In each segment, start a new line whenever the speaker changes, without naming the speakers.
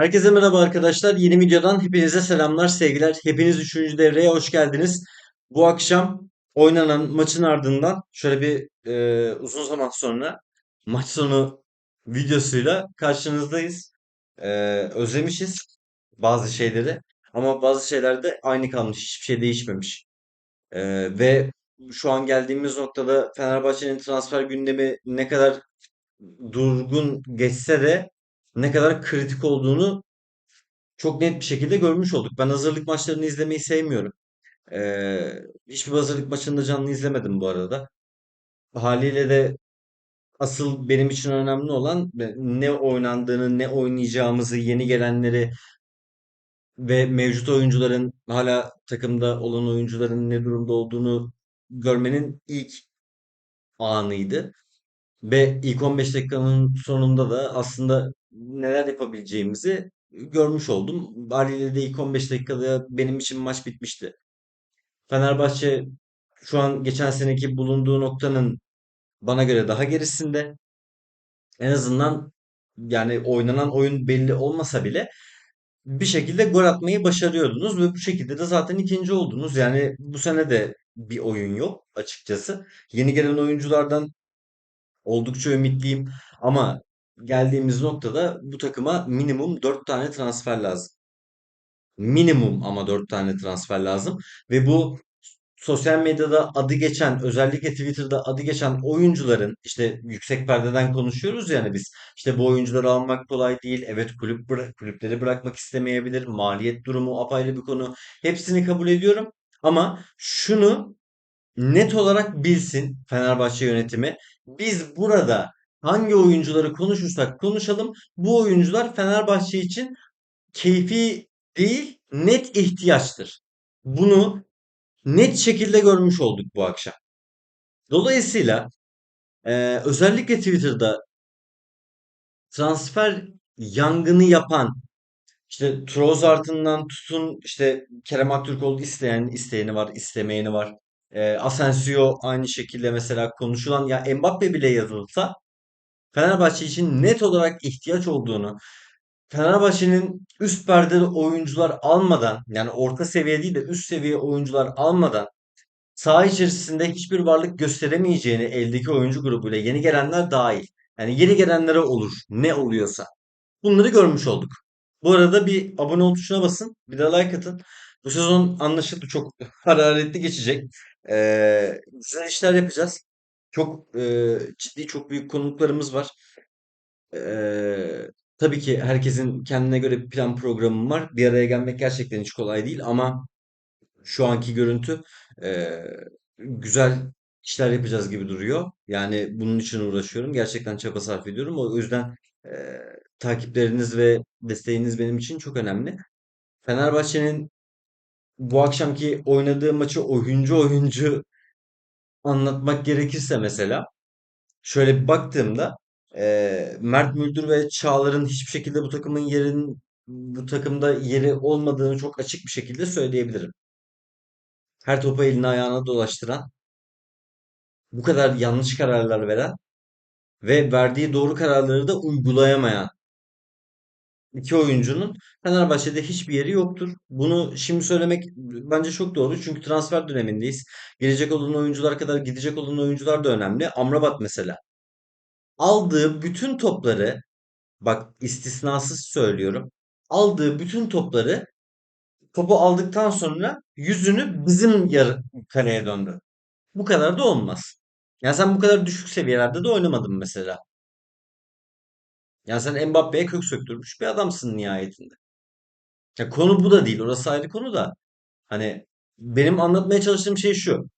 Herkese merhaba arkadaşlar. Yeni videodan hepinize selamlar, sevgiler. Hepiniz 3. devreye hoş geldiniz. Bu akşam oynanan maçın ardından şöyle bir e, uzun zaman sonra maç sonu videosuyla karşınızdayız. E, özlemişiz bazı şeyleri ama bazı şeyler de aynı kalmış. Hiçbir şey değişmemiş. E, ve şu an geldiğimiz noktada Fenerbahçe'nin transfer gündemi ne kadar durgun geçse de ne kadar kritik olduğunu çok net bir şekilde görmüş olduk. Ben hazırlık maçlarını izlemeyi sevmiyorum. Ee, hiçbir hazırlık maçını da canlı izlemedim bu arada. Haliyle de asıl benim için önemli olan ne oynandığını, ne oynayacağımızı, yeni gelenleri ve mevcut oyuncuların hala takımda olan oyuncuların ne durumda olduğunu görmenin ilk anıydı. Ve ilk 15 dakikanın sonunda da aslında neler yapabileceğimizi görmüş oldum. Haliyle de ilk 15 dakikada benim için maç bitmişti. Fenerbahçe şu an geçen seneki bulunduğu noktanın bana göre daha gerisinde. En azından yani oynanan oyun belli olmasa bile bir şekilde gol atmayı başarıyordunuz ve bu şekilde de zaten ikinci oldunuz. Yani bu sene de bir oyun yok açıkçası. Yeni gelen oyunculardan Oldukça ümitliyim ama geldiğimiz noktada bu takıma minimum 4 tane transfer lazım. Minimum ama 4 tane transfer lazım ve bu sosyal medyada adı geçen özellikle Twitter'da adı geçen oyuncuların işte yüksek perdeden konuşuyoruz yani biz işte bu oyuncuları almak kolay değil. Evet kulüp bıra- kulüpleri bırakmak istemeyebilir. Maliyet durumu apayrı bir konu. Hepsini kabul ediyorum ama şunu net olarak bilsin Fenerbahçe yönetimi. Biz burada hangi oyuncuları konuşursak konuşalım bu oyuncular Fenerbahçe için keyfi değil net ihtiyaçtır. Bunu net şekilde görmüş olduk bu akşam. Dolayısıyla e, özellikle Twitter'da transfer yangını yapan işte Trossard'ından tutun işte Kerem Aktürkoğlu isteyen isteyeni var, istemeyeni var. E, Asensio aynı şekilde mesela konuşulan ya Mbappe bile yazılsa Fenerbahçe için net olarak ihtiyaç olduğunu, Fenerbahçe'nin üst perdede oyuncular almadan yani orta seviye değil de üst seviye oyuncular almadan saha içerisinde hiçbir varlık gösteremeyeceğini eldeki oyuncu grubuyla yeni gelenler dahil. Yani yeni gelenlere olur ne oluyorsa. Bunları görmüş olduk. Bu arada bir abone ol tuşuna basın. Bir de like atın. Bu sezon anlaşıldı çok hararetli geçecek. Ee, güzel işler yapacağız. Çok e, ciddi çok büyük konuklarımız var. Ee, tabii ki herkesin kendine göre bir plan programı var. Bir araya gelmek gerçekten hiç kolay değil ama şu anki görüntü e, güzel işler yapacağız gibi duruyor. Yani bunun için uğraşıyorum. Gerçekten çaba sarf ediyorum. O yüzden e, takipleriniz ve desteğiniz benim için çok önemli. Fenerbahçe'nin bu akşamki oynadığı maçı oyuncu oyuncu anlatmak gerekirse mesela şöyle bir baktığımda e, Mert Müldür ve Çağlar'ın hiçbir şekilde bu takımın yerin bu takımda yeri olmadığını çok açık bir şekilde söyleyebilirim. Her topu eline ayağına dolaştıran, bu kadar yanlış kararlar veren ve verdiği doğru kararları da uygulayamayan iki oyuncunun Fenerbahçe'de hiçbir yeri yoktur. Bunu şimdi söylemek bence çok doğru. Çünkü transfer dönemindeyiz. Gelecek olan oyuncular kadar gidecek olan oyuncular da önemli. Amrabat mesela. Aldığı bütün topları bak istisnasız söylüyorum. Aldığı bütün topları topu aldıktan sonra yüzünü bizim yarı kaleye döndü. Bu kadar da olmaz. Yani sen bu kadar düşük seviyelerde de oynamadın mesela. Yani sen Mbappe'ye kök söktürmüş bir adamsın nihayetinde. Ya konu bu da değil. Orası ayrı konu da. Hani benim anlatmaya çalıştığım şey şu.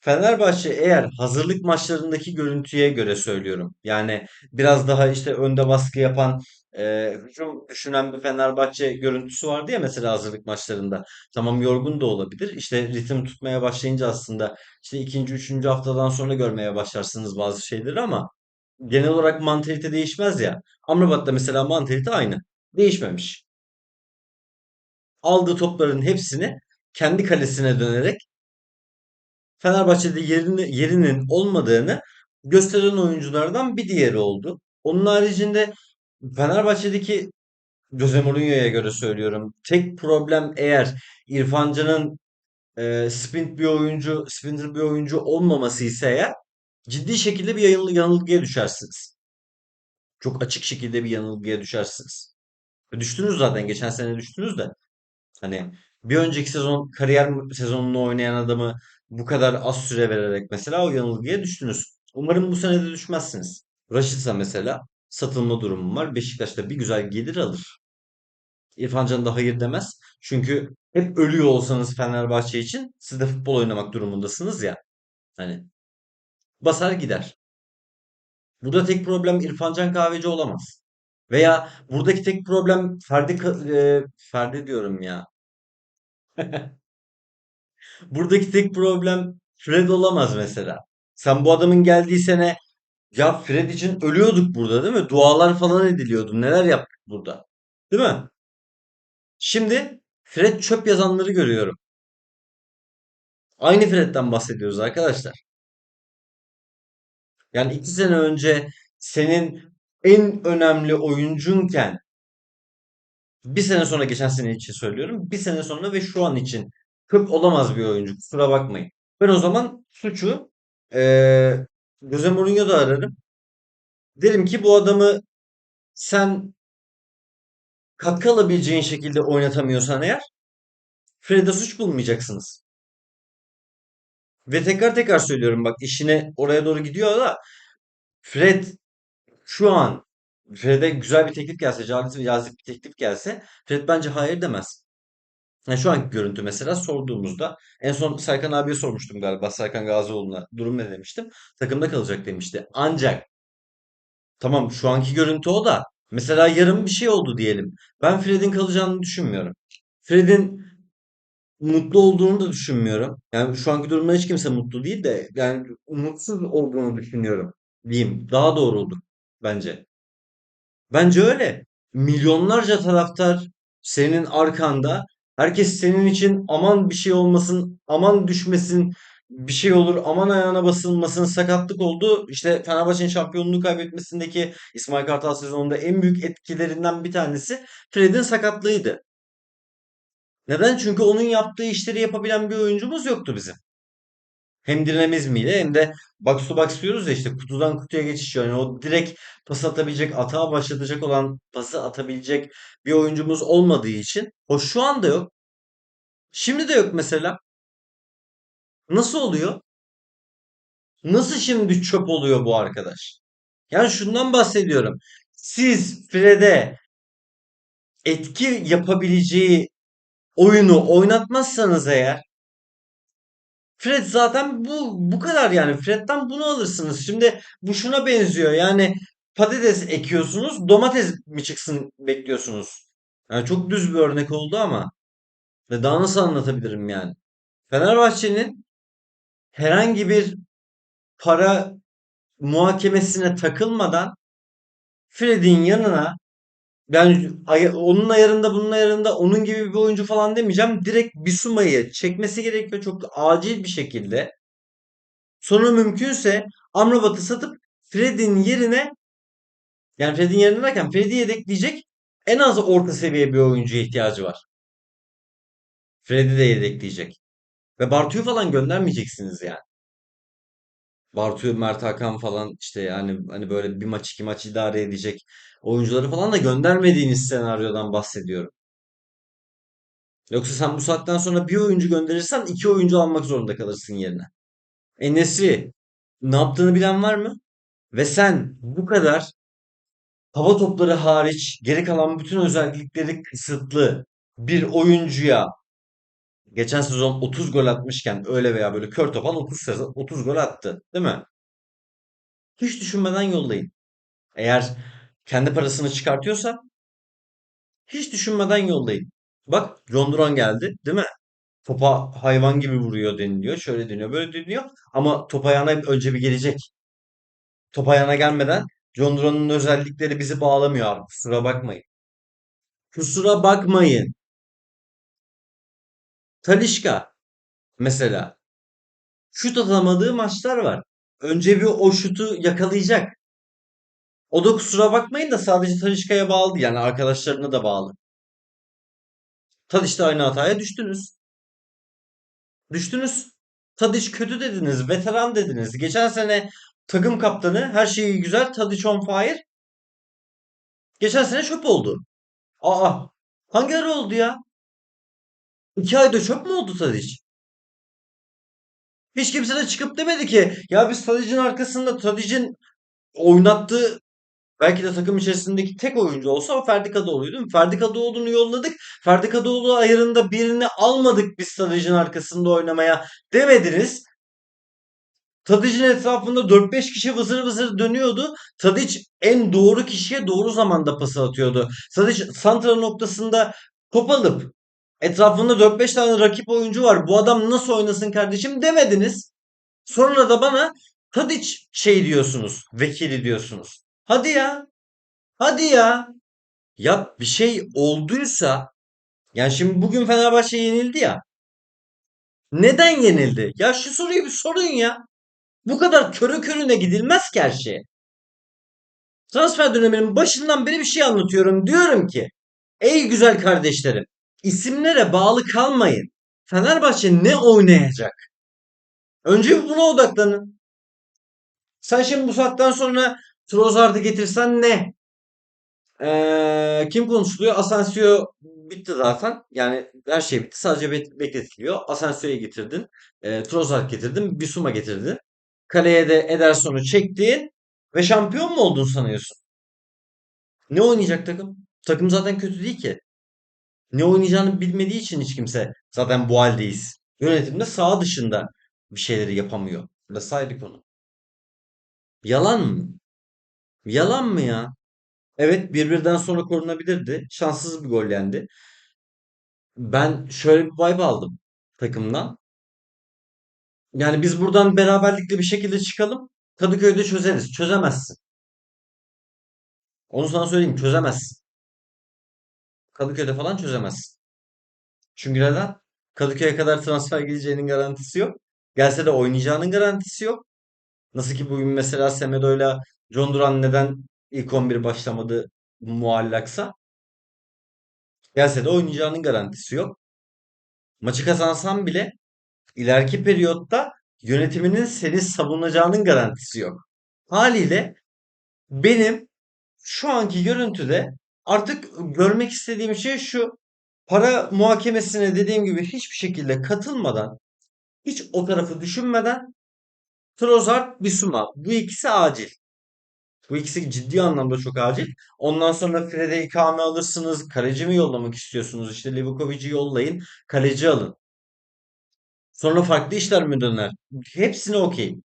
Fenerbahçe eğer hazırlık maçlarındaki görüntüye göre söylüyorum. Yani biraz daha işte önde baskı yapan, e, hücum düşünen bir Fenerbahçe görüntüsü vardı ya mesela hazırlık maçlarında. Tamam yorgun da olabilir. İşte ritim tutmaya başlayınca aslında işte ikinci, üçüncü haftadan sonra görmeye başlarsınız bazı şeyleri ama genel olarak mantalite değişmez ya. Amrabat'ta mesela mantalite aynı. Değişmemiş. Aldığı topların hepsini kendi kalesine dönerek Fenerbahçe'de yerini, yerinin olmadığını gösteren oyunculardan bir diğeri oldu. Onun haricinde Fenerbahçe'deki Jose Mourinho'ya göre söylüyorum. Tek problem eğer İrfan Can'ın e, sprint bir oyuncu, sprinter bir oyuncu olmaması ise eğer ciddi şekilde bir yanıl- yanılgıya düşersiniz. Çok açık şekilde bir yanılgıya düşersiniz. Ve Düştünüz zaten geçen sene düştünüz de. Hani bir önceki sezon kariyer sezonunu oynayan adamı bu kadar az süre vererek mesela o yanılgıya düştünüz. Umarım bu sene de düşmezsiniz. Rashica mesela satılma durumu var. Beşiktaş'ta bir güzel gelir alır. İrfan Can da hayır demez. Çünkü hep ölüyor olsanız Fenerbahçe için siz de futbol oynamak durumundasınız ya. Hani basar gider. Burada tek problem İrfan Can Kahveci olamaz. Veya buradaki tek problem Ferdi e, Ferdi diyorum ya. Buradaki tek problem Fred olamaz mesela. Sen bu adamın geldiği sene ya Fred için ölüyorduk burada değil mi? Dualar falan ediliyordu. Neler yaptık burada? Değil mi? Şimdi Fred çöp yazanları görüyorum. Aynı Fred'den bahsediyoruz arkadaşlar. Yani iki sene önce senin en önemli oyuncunken bir sene sonra geçen sene için söylüyorum. Bir sene sonra ve şu an için çöp olamaz bir oyuncu. Kusura bakmayın. Ben o zaman suçu eee Jose Mourinho'da ararım. Derim ki bu adamı sen katkı alabileceğin şekilde oynatamıyorsan eğer Fred'e suç bulmayacaksınız. Ve tekrar tekrar söylüyorum bak işine oraya doğru gidiyor da Fred şu an Fred'e güzel bir teklif gelse, cazip, bir teklif gelse Fred bence hayır demez. Yani şu anki görüntü mesela sorduğumuzda en son Serkan abiye sormuştum galiba Serkan Gazioğlu'na durum ne demiştim. Takımda kalacak demişti. Ancak tamam şu anki görüntü o da mesela yarın bir şey oldu diyelim. Ben Fred'in kalacağını düşünmüyorum. Fred'in mutlu olduğunu da düşünmüyorum. Yani şu anki durumda hiç kimse mutlu değil de yani mutsuz olduğunu düşünüyorum diyeyim. Daha doğru olur bence. Bence öyle. Milyonlarca taraftar senin arkanda. Herkes senin için aman bir şey olmasın, aman düşmesin, bir şey olur, aman ayağına basılmasın, sakatlık oldu. İşte Fenerbahçe'nin şampiyonluğu kaybetmesindeki İsmail Kartal sezonunda en büyük etkilerinden bir tanesi Fred'in sakatlığıydı. Neden? Çünkü onun yaptığı işleri yapabilen bir oyuncumuz yoktu bizim. Hem dinamizmiyle hem de box to box diyoruz ya işte kutudan kutuya geçiş yani o direkt pas atabilecek, atağa başlatacak olan pası atabilecek bir oyuncumuz olmadığı için o şu anda yok. Şimdi de yok mesela. Nasıl oluyor? Nasıl şimdi çöp oluyor bu arkadaş? Yani şundan bahsediyorum. Siz Fred'e etki yapabileceği oyunu oynatmazsanız eğer Fred zaten bu bu kadar yani. Fred'den bunu alırsınız. Şimdi bu şuna benziyor. Yani patates ekiyorsunuz, domates mi çıksın bekliyorsunuz. Yani çok düz bir örnek oldu ama ve daha nasıl anlatabilirim yani? Fenerbahçe'nin herhangi bir para muhakemesine takılmadan Fred'in yanına yani onun ayarında bunun ayarında onun gibi bir oyuncu falan demeyeceğim. Direkt Bissouma'yı çekmesi gerekiyor çok acil bir şekilde. Sonra mümkünse Amrabat'ı satıp Fred'in yerine yani Fred'in yerine derken Fred'i yedekleyecek en az orta seviye bir oyuncuya ihtiyacı var. Fred'i de yedekleyecek. Ve Bartu'yu falan göndermeyeceksiniz yani. Bartu, Mert Hakan falan işte yani hani böyle bir maç iki maç idare edecek oyuncuları falan da göndermediğiniz senaryodan bahsediyorum. Yoksa sen bu saatten sonra bir oyuncu gönderirsen iki oyuncu almak zorunda kalırsın yerine. En-Nesyri ne yaptığını bilen var mı? Ve sen bu kadar hava topları hariç geri kalan bütün özellikleri kısıtlı bir oyuncuya geçen sezon 30 gol atmışken öyle veya böyle kör topal 30 sezon 30 gol attı, değil mi? Hiç düşünmeden yollayın. Eğer kendi parasını çıkartıyorsa hiç düşünmeden yollayın. Bak John Duran geldi, değil mi? Topa hayvan gibi vuruyor deniliyor. Şöyle deniyor, böyle deniyor. Ama top ayağına önce bir gelecek. Top ayağına gelmeden John Duran'ın özellikleri bizi bağlamıyor abi. Kusura bakmayın. Kusura bakmayın. Talisca mesela şut atamadığı maçlar var. Önce bir o şutu yakalayacak. O da kusura bakmayın da sadece Talisca'ya bağlı yani arkadaşlarına da bağlı. Tadiç de aynı hataya düştünüz. Düştünüz. Tadiç kötü dediniz, veteran dediniz. Geçen sene takım kaptanı, her şeyi güzel, Tadiç on fire. Geçen sene çöp oldu. Aa, hangi ara oldu ya? İki ayda çöp mü oldu Tadiç? Hiç kimse de çıkıp demedi ki ya biz Tadic'in arkasında Tadic'in oynattığı belki de takım içerisindeki tek oyuncu olsa o Ferdi Kadıoğlu'ydu değil? Ferdi Kadıoğlu'nu yolladık. Ferdi Kadıoğlu ayarında birini almadık biz Tadic'in arkasında oynamaya demediniz. Tadic'in etrafında 4-5 kişi vızır vızır dönüyordu. Tadic en doğru kişiye doğru zamanda pası atıyordu. Tadic santra noktasında top alıp etrafında 4-5 tane rakip oyuncu var. Bu adam nasıl oynasın kardeşim demediniz. Sonra da bana Tadic şey diyorsunuz. Vekili diyorsunuz. Hadi ya. Hadi ya. Ya bir şey olduysa yani şimdi bugün Fenerbahçe yenildi ya. Neden yenildi? Ya şu soruyu bir sorun ya. Bu kadar körü körüne gidilmez ki her şeye. Transfer döneminin başından beri bir şey anlatıyorum. Diyorum ki ey güzel kardeşlerim isimlere bağlı kalmayın. Fenerbahçe ne oynayacak? Önce buna odaklanın. Sen şimdi bu saatten sonra Trossard'ı getirsen ne? Ee, kim konuşuluyor? Asensio bitti zaten. Yani her şey bitti. Sadece bek- bekletiliyor. Asensio'yu getirdin. E, Trossard getirdin. Bissouma getirdin. Kaleye de Ederson'u çektin. Ve şampiyon mu oldun sanıyorsun? Ne oynayacak takım? Takım zaten kötü değil ki. Ne oynayacağını bilmediği için hiç kimse zaten bu haldeyiz. Yönetimde sağ dışında bir şeyleri yapamıyor. Burası ayrı konu. Yalan mı? Yalan mı ya? Evet birbirden sonra korunabilirdi. Şanssız bir gol yendi. Ben şöyle bir vibe aldım takımdan. Yani biz buradan beraberlikle bir şekilde çıkalım. Kadıköy'de çözeriz. Çözemezsin. Onu sana söyleyeyim çözemezsin. Kadıköy'de falan çözemezsin. Çünkü neden? Kadıköy'e kadar transfer gideceğinin garantisi yok. Gelse de oynayacağının garantisi yok. Nasıl ki bugün mesela Semedo'yla John Duran neden ilk 11 başlamadı muallaksa. Gelse de oynayacağının garantisi yok. Maçı kazansan bile ileriki periyotta yönetiminin seni savunacağının garantisi yok. Haliyle benim şu anki görüntüde artık görmek istediğim şey şu. Para muhakemesine dediğim gibi hiçbir şekilde katılmadan, hiç o tarafı düşünmeden Trossard, Bissouma. Bu ikisi acil. Bu ikisi ciddi anlamda çok acil. Ondan sonra Fred'e ikame alırsınız. Kaleci mi yollamak istiyorsunuz? İşte Livakovic'i yollayın. Kaleci alın. Sonra farklı işler mi döner? Hepsine okey.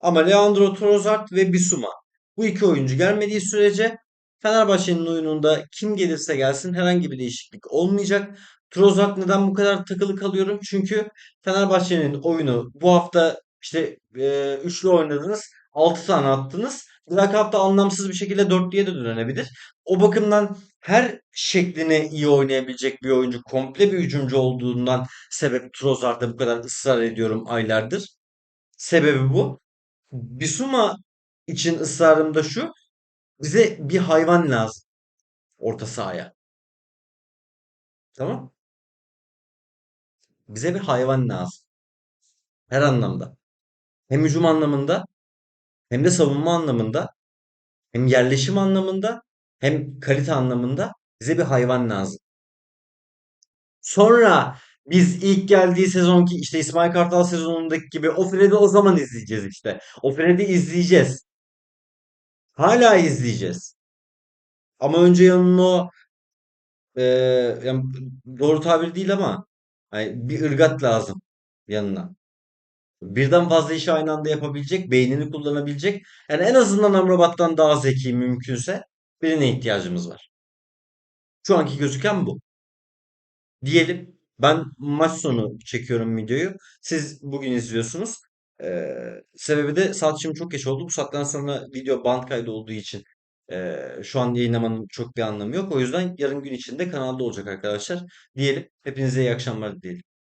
Ama Leandro Trossard ve Bissouma. Bu iki oyuncu gelmediği sürece Fenerbahçe'nin oyununda kim gelirse gelsin herhangi bir değişiklik olmayacak. Trossard neden bu kadar takılı kalıyorum? Çünkü Fenerbahçe'nin oyunu bu hafta işte e, üçlü oynadınız. 6 tane attınız. Bir hafta anlamsız bir şekilde dörtlüye de dönebilir. O bakımdan her şekline iyi oynayabilecek bir oyuncu, komple bir hücumcu olduğundan sebep Trossard'da bu kadar ısrar ediyorum aylardır. Sebebi bu. Bissouma için ısrarım da şu. Bize bir hayvan lazım orta sahaya. Tamam? Bize bir hayvan lazım. Her anlamda. Hem hücum anlamında, hem de savunma anlamında, hem yerleşim anlamında, hem kalite anlamında bize bir hayvan lazım. Sonra biz ilk geldiği sezonki işte İsmail Kartal sezonundaki gibi o Fred'i o zaman izleyeceğiz işte. O Fred'i izleyeceğiz. Hala izleyeceğiz. Ama önce yanına o Ee, yani doğru tabir değil ama hani bir ırgat lazım yanına. Birden fazla işi aynı anda yapabilecek, beynini kullanabilecek. Yani en azından Amrabat'tan daha zeki mümkünse birine ihtiyacımız var. Şu anki gözüken bu. Diyelim ben maç sonu çekiyorum videoyu. Siz bugün izliyorsunuz. Ee, sebebi de saat şimdi çok geç oldu. Bu saatten sonra video band kaydı olduğu için ee, şu an yayınlamanın çok bir anlamı yok. O yüzden yarın gün içinde kanalda olacak arkadaşlar. Diyelim. Hepinize iyi akşamlar dileyelim.